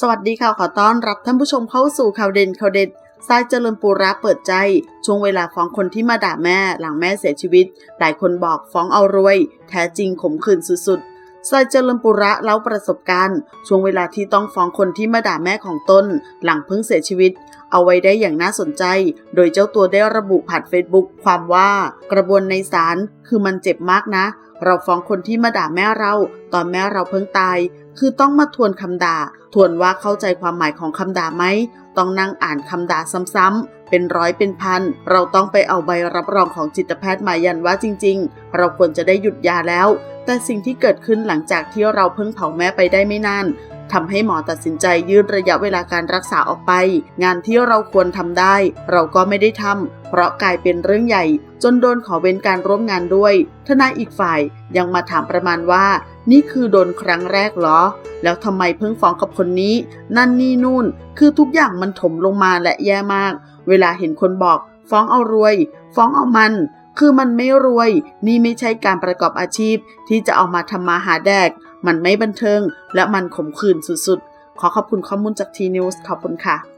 สวัสดีค่ะขอต้อนรับท่านผู้ชมเข้าสู่ข่าวเด่นข่าวเด็ดทรายเจริญปูระเปิดใจ ช่วงเวลาฟ้องคนที่มาด่าแม่หลังแม่เสียชีวิต หลายคนบอกฟ้องเอารวย แท้จริงขมขื่นสุดๆ ทรายเจริญปุระเล่าประสบการณ์ ช่วงเวลาที่ต้องฟ้องคนที่มาด่าแม่ของตนหลังเพิ่งเสียชีวิต เอาไว้ได้อย่างน่าสนใจ โดยเจ้าตัวได้ระบุผ่านเฟซบุ๊กความว่ากระบวนในศาลคือมันเจ็บมากนะ เราฟ้องคนที่มาด่าแม่เรา ตอนแม่เราเพิ่งตาย คือต้องมาทวนคำด่า ทวนว่าเข้าใจความหมายของคำด่าไหมต้องนั่งอ่านคำด่าซ้ำๆ เป็นร้อยเป็นพัน เราต้องไปเอาใบรับรองของจิตแพทย์มายันว่าจริง ๆ เราควรจะได้หยุดยาแล้ว แต่สิ่งที่เกิดขึ้นหลังจากที่เราเพิ่งเผาแม่ไปได้ไม่นานทำให้หมอตัดสินใจยืดระยะเวลาการรักษาออกไป งานที่เราควรทำได้ เราก็ไม่ได้ทำเพราะกลายเป็นเรื่องใหญ่ จนโดนขอเว้นการร่วมงานด้วย ทนายอีกฝ่ายยังมาถามประมาณว่า นี่คือโดนครั้งแรกเหรอ แล้วทำไมเพิ่งฟ้องกับคนนี้ นั่นนี่นู่น คือทุกอย่างมันถมลงมาและแย่มาก เวลาเห็นคนบอก ฟ้องเอารวย ฟ้องเอามัน คือมันไม่รวย นี่ไม่ใช่การประกอบอาชีพ ที่จะเอามาทำมาหาแดก มันไม่บันเทิง และมันขมขื่นสุดๆ ขอขอบคุณข้อมูลจากทีนิวส์ขอบคุณค่ะ